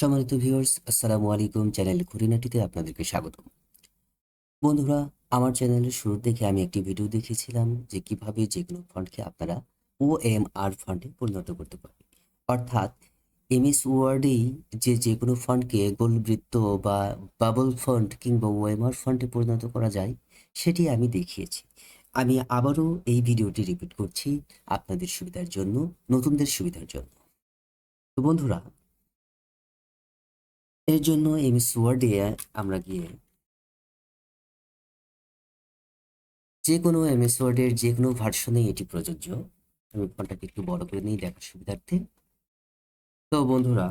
সম্মানিত ভিউয়ার্স আসসালামু আলাইকুম চ্যানেল খুঁটিনাটিতে আপনাদেরকে স্বাগত বন্ধুরা, আমার চ্যানেলের শুরুর দিকে আমি একটি ভিডিও দেখিয়েছিলাম যে কীভাবে যে কোনো ফান্ডকে আপনারা ও এম আর ফান্ডে পরিণত করতে পারবেন অর্থাৎ এমএস ওয়ার্ডেই যে যে কোনো ফান্ডকে গোলবৃত্ত বা বাবল ফান্ড কিংবা ওএমআর ফান্ডে পরিণত করা যায়, সেটি আমি দেখিয়েছি। আমি আবারও এই ভিডিওটি রিপিট করছি আপনাদের সুবিধার জন্য, নতুনদের সুবিধার জন্য। তো বন্ধুরা এর জন্য এমএস ওয়ার্ডে আমরা গিয়ে যে কোনো এমএস ওয়ার্ডের যে কোনো ভার্সনে এটি প্রযোজ্য। আমি ফোনটাকে একটু বড় করে নিই, দেখার সুবিধার্থে। তো বন্ধুরা,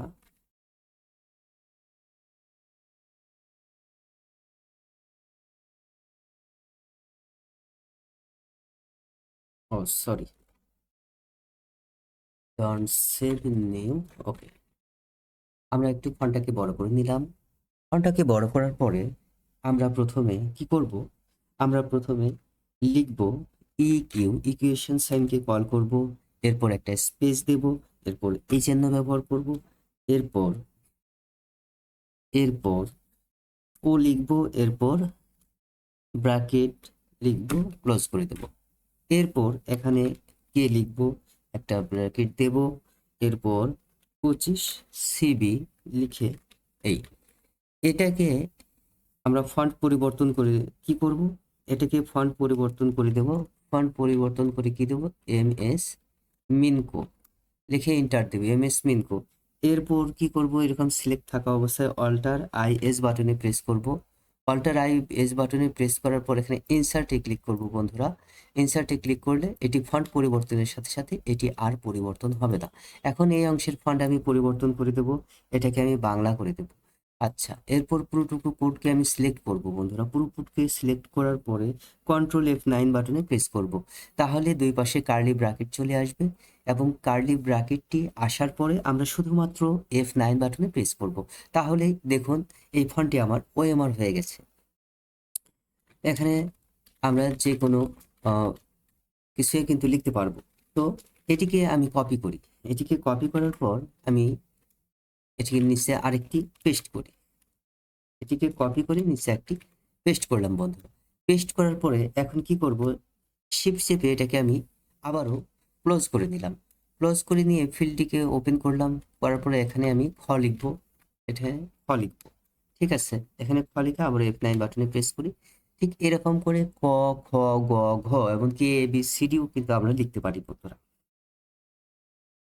ও sorry don't save new okay আমরা একটু ফন্টটাকে বড় করে নিলাম। ফন্টটাকে বড় করার পরে আমরা প্রথমে কি করব? আমরা প্রথমে লিখব ই কিউ ইকুয়েশন সাইনকে কল করব, এরপর একটা স্পেস দেব, এরপর এই চিহ্ন ব্যবহার করব, এরপর এরপর ও লিখব, এরপর ব্র্যাকেট লিখব ক্লোজ করে দেব। এরপর এখানে কে লিখব? একটা ব্র্যাকেট দেব, এরপর পঁচিশ সিবি লিখে এই। এটাকে আমরা ফন্ট পরিবর্তন করে কি করব? এটাকে ফন্ট পরিবর্তন করে দেব। ফন্ট পরিবর্তন করে কি দেব? এম এস মিনকো লিখে এন্টার দেব। এম এস মিনকো এরপর কি করব? এরকম সিলেক্ট থাকা অবস্থায় অল্টার আই এস বাটনে প্রেস করব। অল্টার আই এস বাটনে প্রেস করার পর এখানে ইনসার্টে ক্লিক করব বন্ধুরা। ইনসার্টে ক্লিক করলে এটি ফন্ট পরিবর্তনের সাথে সাথে এটি আর পরিবর্তন হবে না। এখন এই অংশের ফন্ট আমি পরিবর্তন করে দেব। এটাকে আমি বাংলা করে দেব। আচ্ছা এরপর পুরোটুকু কোডকে আমি সিলেক্ট করব বন্ধুরা। পুরো কোডকে সিলেক্ট করার পরে কন্ট্রোল এফ নাইন বাটনে প্রেস করব। তাহলে দুই পাশে কার্লি ব্র্যাকেট চলে আসবে এবং কার্লি ব্র্যাকেটটি আসার পরে আমরা শুধুমাত্র এফ নাইন বাটনে প্রেস করব। তাহলে দেখুন, এই ফন্টটি আমার ওএমআর হয়ে গেছে। এখানে আমরা যে কোনো কিছুই কিন্তু লিখতে পারব। তো এটিকে আমি কপি করি। এটিকে কপি করার পর আমি এটিকে নিচে আরেকটি পেস্ট করি। এটিকে কপি করে নিচে একটি পেস্ট করলাম বন্ধুরা। পেস্ট করার পরে এখন কি করব? শিফট চেপে এটাকে আমি আবারও ক্লোজ করে নিলাম। ক্লোজ করে নিয়ে ফিল্ডটিকে ওপেন করলাম। করার পরে এখানে আমি খ লিখব। এখানে খ লিখব। ঠিক আছে? এখানে খ লিখে আবার এফ নাইন বাটনে প্রেস করি। ঠিক এরকম করে ক, খ, গ, ঘ এবং কে এ বি সি ডিও কিন্তু আমরা লিখতে পারি বন্ধুরা।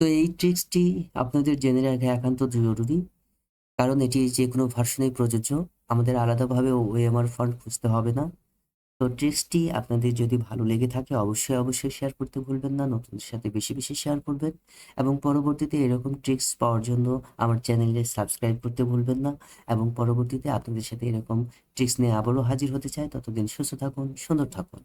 তো এই ট্রিক্সটি আপনাদের জেনে রাখা একান্ত জরুরি। কারণ এটি যে কোনো ভার্সনেই প্রযোজ্য, আমাদের আলাদাভাবে ওএমআর ফান্ড খুঁজতে হবে না। তো ট্রিক্সটি আপনাদের যদি ভালো লেগে থাকে, অবশ্যই অবশ্যই শেয়ার করতে ভুলবেন না, নতুনদের সাথে বেশি বেশি শেয়ার করবেন এবং পরবর্তীতে এরকম ট্রিক্স পাওয়ার জন্য আমার চ্যানেলে সাবস্ক্রাইব করতে ভুলবেন না এবং পরবর্তীতে আপনাদের সাথে এরকম ট্রিক্স নিয়ে আবারও হাজির হতে চাই। ততদিন সুস্থ থাকুন, সুন্দর থাকুন।